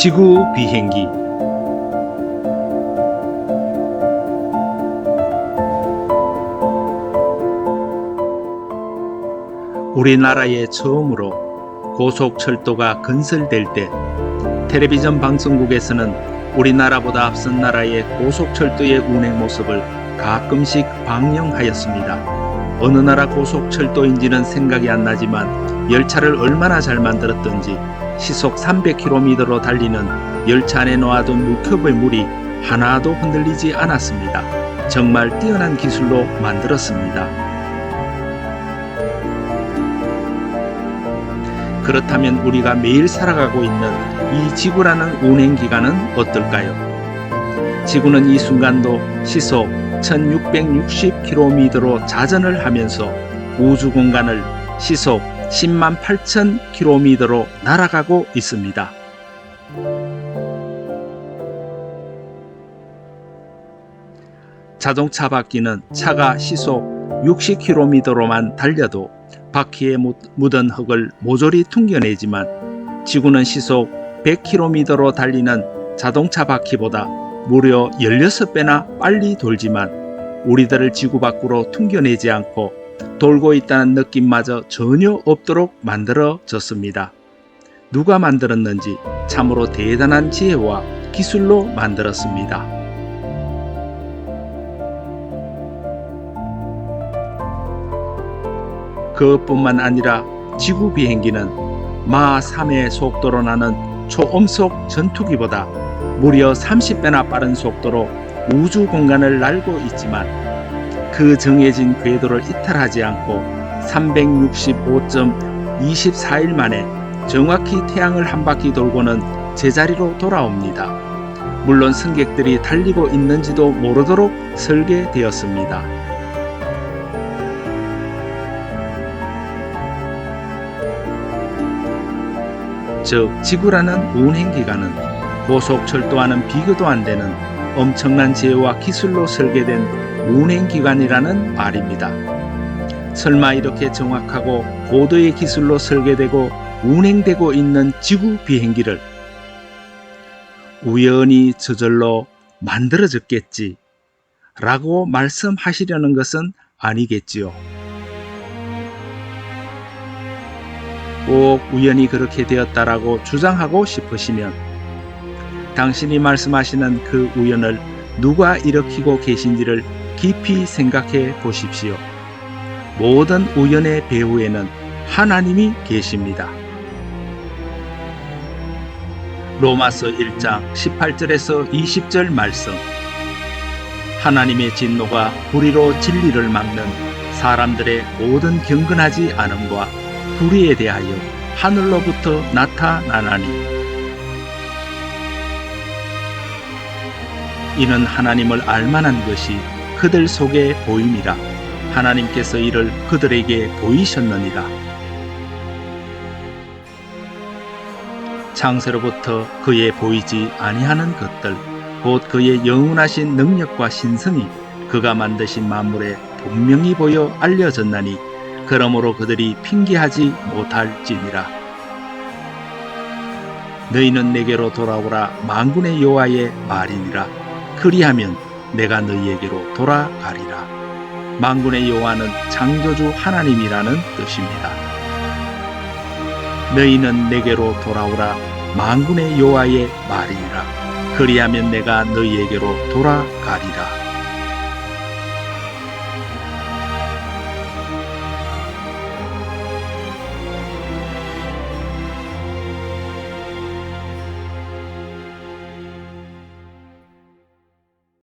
지구 비행기 우리나라에 처음으로 고속철도가 건설될 때 텔레비전 방송국에서는 우리나라보다 앞선 나라의 고속철도의 운행 모습을 가끔씩 방영하였습니다. 어느 나라 고속철도인지는 생각이 안 나지만 열차를 얼마나 잘 만들었던지 시속 300km로 달리는 열차 안에 놓아둔 무컵의 물이 하나도 흔들리지 않았습니다. 정말 뛰어난 기술로 만들었습니다. 그렇다면 우리가 매일 살아가고 있는 이 지구라는 운행 기간은 어떨까요? 지구는 이 순간도 시속 1660km로 자전을 하면서 우주 공간을 시속 10만 8천 km로 날아가고 있습니다. 자동차 바퀴는 차가 시속 60km로만 달려도 바퀴에 묻은 흙을 모조리 퉁겨내지만 지구는 시속 100km로 달리는 자동차 바퀴보다 무려 16배나 빨리 돌지만 우리들을 지구 밖으로 퉁겨내지 않고 돌고 있다는 느낌마저 전혀 없도록 만들어졌습니다. 누가 만들었는지 참으로 대단한 지혜와 기술로 만들었습니다. 그뿐만 아니라 지구 비행기는 마 3의 속도로 나는 초음속 전투기보다 무려 30배나 빠른 속도로 우주 공간을 날고 있지만 그 정해진 궤도를 이탈하지 않고 365.24일 만에 정확히 태양을 한 바퀴 돌고는 제자리로 돌아옵니다. 물론 승객들이 달리고 있는지도 모르도록 설계되었습니다. 즉 지구라는 운행 기간은 고속철도와는 비교도 안 되는 엄청난 지혜와 기술로 설계된 운행 기관이라는 말입니다. 설마 이렇게 정확하고 고도의 기술로 설계되고 운행되고 있는 지구 비행기를 우연히 저절로 만들어졌겠지 라고 말씀하시려는 것은 아니겠지요. 꼭 우연히 그렇게 되었다라고 주장하고 싶으시면 당신이 말씀하시는 그 우연을 누가 일으키고 계신지를 깊이 생각해 보십시오. 모든 우연의 배후에는 하나님이 계십니다. 로마서 1장 18절에서 20절 말씀. 하나님의 진노가 불의로 진리를 막는 사람들의 모든 경건하지 않음과 불의에 대하여 하늘로부터 나타나나니 이는 하나님을 알만한 것이 그들 속에 보임이라 하나님께서 이를 그들에게 보이셨느니라 창세로부터 그의 보이지 아니하는 것들 곧 그의 영원하신 능력과 신성이 그가 만드신 만물에 분명히 보여 알려졌나니 그러므로 그들이 핑계하지 못할지니라. 너희는 내게로 돌아오라 만군의 여호와의 말이니라. 그리하면 내가 너희에게로 돌아가리라. 만군의 여호와는 창조주 하나님이라는 뜻입니다. 너희는 내게로 돌아오라 만군의 여호와의 말이니라. 그리하면 내가 너희에게로 돌아가리라.